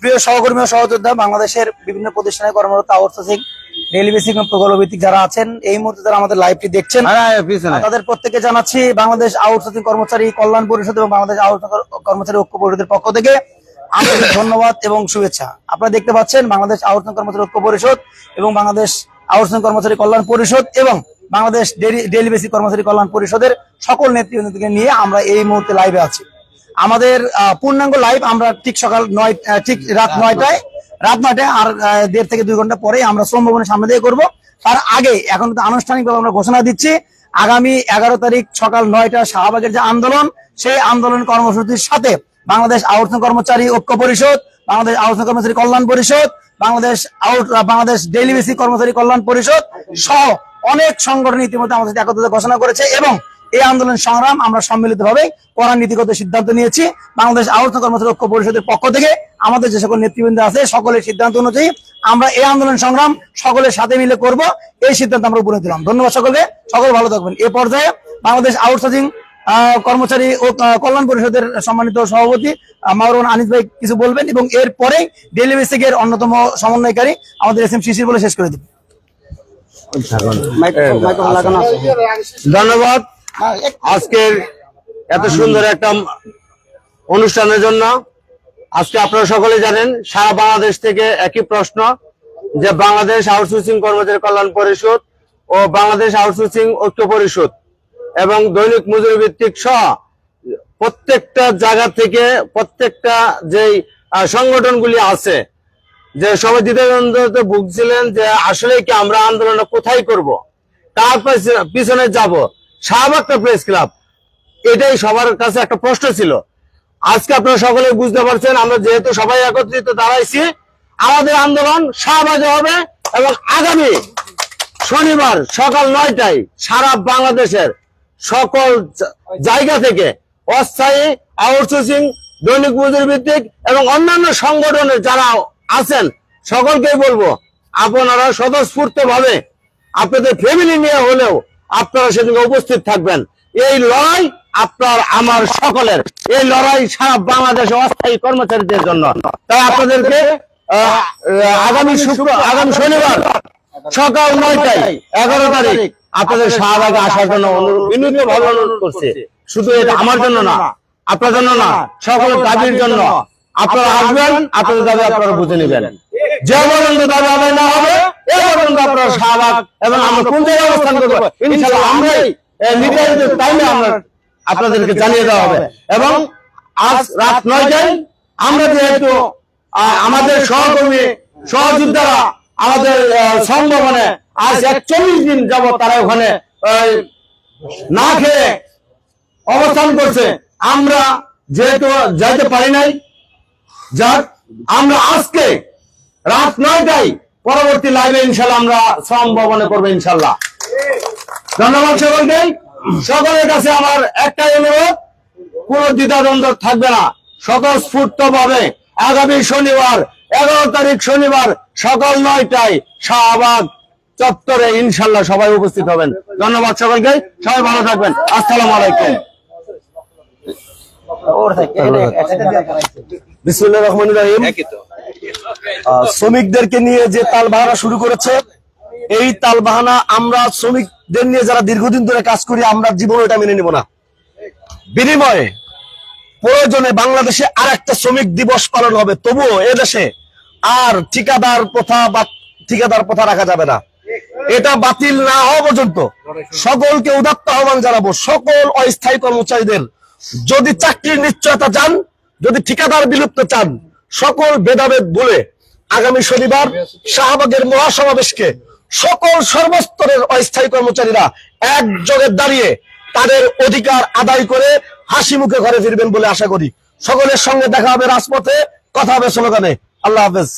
প্রিয় সহকর্মী ও সহযোদ্ধা বাংলাদেশের বিভিন্ন প্রতিষ্ঠানে কর্মরত বেসিক প্রকল্প ভিত্তিক যারা আছেন এই মুহূর্তে যারা আমাদের লাইভটি দেখছেন। তাদের প্রত্যেককে জানাচ্ছি বাংলাদেশ আউটসোর্সিং কর্মচারী কল্যাণ পরিষদ এবং বাংলাদেশ কর্মচারী ঐক্য পরিষদের পক্ষ থেকে আন্তরিক ধন্যবাদ এবং শুভেচ্ছা। আপনারা দেখতে পাচ্ছেন বাংলাদেশ আউটসোর্সিং কর্মচারী ঐক্য পরিষদ এবং বাংলাদেশ আউটসোর্সিং কর্মচারী কল্যাণ পরিষদ এবং বাংলাদেশ ডেইলি বেসিক কর্মচারী কল্যাণ পরিষদের সকল নেতৃবৃন্দকে নিয়ে আমরা এই মুহূর্তে লাইভে আছি। আমাদের পূর্ণাঙ্গ লাইভ আমরা ঠিক সকাল নয় ঠিক রাত নয়টায় রাত নয়টায় আর দেড় থেকে দুই ঘণ্টা পরে আমরা শ্রম ভবনের সামনে দিয়ে করব। তার আগে এখন কিন্তু আনুষ্ঠানিকভাবে আমরা ঘোষণা দিচ্ছি আগামী এগারো তারিখ সকাল নয়টা শাহবাগের যে আন্দোলন সেই আন্দোলন কর্মসূচির সাথে বাংলাদেশ আউটসোর্সিং কর্মচারী ঐক্য পরিষদ বাংলাদেশ আউটসোর্সিং কর্মচারী কল্যাণ পরিষদ, Bangladesh out Bangladesh daily basic কর্মচারী কল্যাণ পরিষদ সহ অনেক সংগঠন ইতিমধ্যে আমাদের একত্রিত ঘোষণা করেছে এবং এই আন্দোলন সংগ্রাম আমরা সম্মিলিতভাবে করার নীতিগত সিদ্ধান্ত নিয়েছি। বাংলাদেশ আউটসোর্সিং কর্মচারী ঐক্য পরিষদের পক্ষ থেকে আমাদের যে সকল নেতৃবৃন্দ আছে, সকলের সিদ্ধান্ত অনুযায়ী আমরা এই আন্দোলন সংগ্রাম সকলের সাথে মিলে করব। এই সিদ্ধান্ত আমরা উপরে দিলাম ধন্যবাদ সকলকে। সকল ভালো থাকবেন। এ পর্যায়ে বাংলাদেশ আউটসোর্সিং কর্মচারী ও কল্যাণ পরিষদের সম্মানিত সভাপতি মাওরুন আনিস ভাই কিছু বলবেন এবং এর পরেই ডেইলি বেসিকের অন্যতম সমন্বয়কারী আমাদের এস এম শিশির বলে শেষ করে দিবেন ধন্যবাদ। আজকের এত সুন্দর একটা অনুষ্ঠানের জন্য আজকে আপনারা সকলে জানেন সারা বাংলাদেশ থেকে একই প্রশ্ন যে বাংলাদেশ আউটসোর্সিং কর্মচারী কল্যাণ পরিষদ ও বাংলাদেশ আউটসোর্সিং ঐক্য পরিষদ এবং দৈনিক মজুরি ভিত্তিক সহ প্রত্যেকটা জায়গা থেকে প্রত্যেকটা যেই সংগঠনগুলি আছে, যে সবাই দ্বিধাদ্বন্দ্বে ভুগছিলেন যে আসলে কি আমরা আন্দোলন কোথায় করব, কার পিছনে যাব শাহবাগটা প্রেস ক্লাব, এটাই সবার কাছে একটা প্রশ্ন ছিল। আজকে আপনারা সকলে বুঝতে পারছেন, আমরা যেহেতু সবাই একত্রিত দাঁড়াইছি, আমাদের আন্দোলন শাহবাগে হবে এবং আগামী শনিবার সকাল নয়টায় সারা বাংলাদেশের সকল জায়গা থেকে অস্থায়ী আউটসোর্সিং, দৈনিক মজুরি ভিত্তিক এবং অন্যান্য সংগঠনের যারা আছেন, সকলকেই বলব, আপনারা স্বতঃস্ফূর্ত ভাবে আপনাদের ফ্যামিলি নিয়ে হলেও আপনারা সেদিকে উপস্থিত থাকবেন। এই লড়াই আপনার, আমার সকলের। এই লড়াই সারা বাংলাদেশে অস্থায়ী কর্মচারীদের জন্য। তাই আপনাদেরকে আগামী শুক্র, আগামী শনিবার সকাল নয়টায়, এগারো তারিখ আপনাদের শাহবাগে আসার জন্য বিনীত ভাবে অনুরোধ করছে। শুধু এটা আমার জন্য না আপনার জন্য না সকল দাবির জন্য। আপনারা আসবেন আপনাদের দাবি আপনারা বুঝে নেবেন। যে পর্যন্ত দাবি আদায় না হবে এ পর্যন্ত আপনারা শাহবাগ এবং আমরা কোন জায়গায় অবস্থান করব ইনশাল্লাহ আমরাই নির্ধারিত টাইমে আমরা আপনাদেরকে জানিয়ে দেওয়া হবে। এবং আজ রাত নয়টায় আমরা যেহেতু আমাদের সহকর্মী সহযোদ্ধারা আমাদের সংগঠনে আজ একচল্লিশ দিন যাব তারা ওখানে না খেয়ে অবস্থান করছে। আমরা যেহেতু যাইতে পারি নাই, যাক, আমরা আজকে রাত নয়টায় পরবর্তী লাইভে ইনশাল্লাহ আমরা শ্রম ভবনে করব ইনশাল্লাহ ধন্যবাদ সকলকে। সকলের কাছে আমার একটাই অনুরোধ, কোন দ্বিধাদ্বন্দ্ব থাকবে না। স্বতঃস্ফূর্ত ভাবে আগামী শনিবার, এগারো তারিখ শনিবার সকাল নয়টায় শাহবাগ চত্বরে ইনশাল্লাহ সবাই উপস্থিত হবেন। ধন্যবাদ সকলকে। সবাই ভালো থাকবেন। আসসালামু আলাইকুম। শ্রমিকদেরকে নিয়ে যে শুরু করেছে, এই আমরা শ্রমিকদের নিয়ে যারা দীর্ঘদিন ধরে কাজ করি, আমরা জীবন এটা মেনে নিব না। বিনিময়ে প্রয়োজনে বাংলাদেশে আর একটা শ্রমিক দিবস পালন হবে। তবুও এদেশে আর ঠিকাদার প্রথা বা ঠিকাদার প্রথা রাখা যাবে না। এটা বাতিল না হওয়া পর্যন্ত সকলকে উদাত্ত আহ্বান জানাব। সকল অস্থায়ী কর্মচারীদের যদি চাকরির নিশ্চয়তা চান, যদি ঠিকাদার বিলুপ্ত চান, সকল ভেদাভেদ বলে আগামী শনিবার শাহবাগের মহাসমাবেশকে সকল সর্বস্তরের অস্থায়ী কর্মচারীরা একযোগে দাঁড়িয়ে তাদের অধিকার আদায় করে হাসি মুখে ঘরে ফিরবেন বলে আশা করি। সকলের সঙ্গে দেখা হবে রাজপথে, কথা হবে স্লোগানে। আল্লাহ হাফেজ।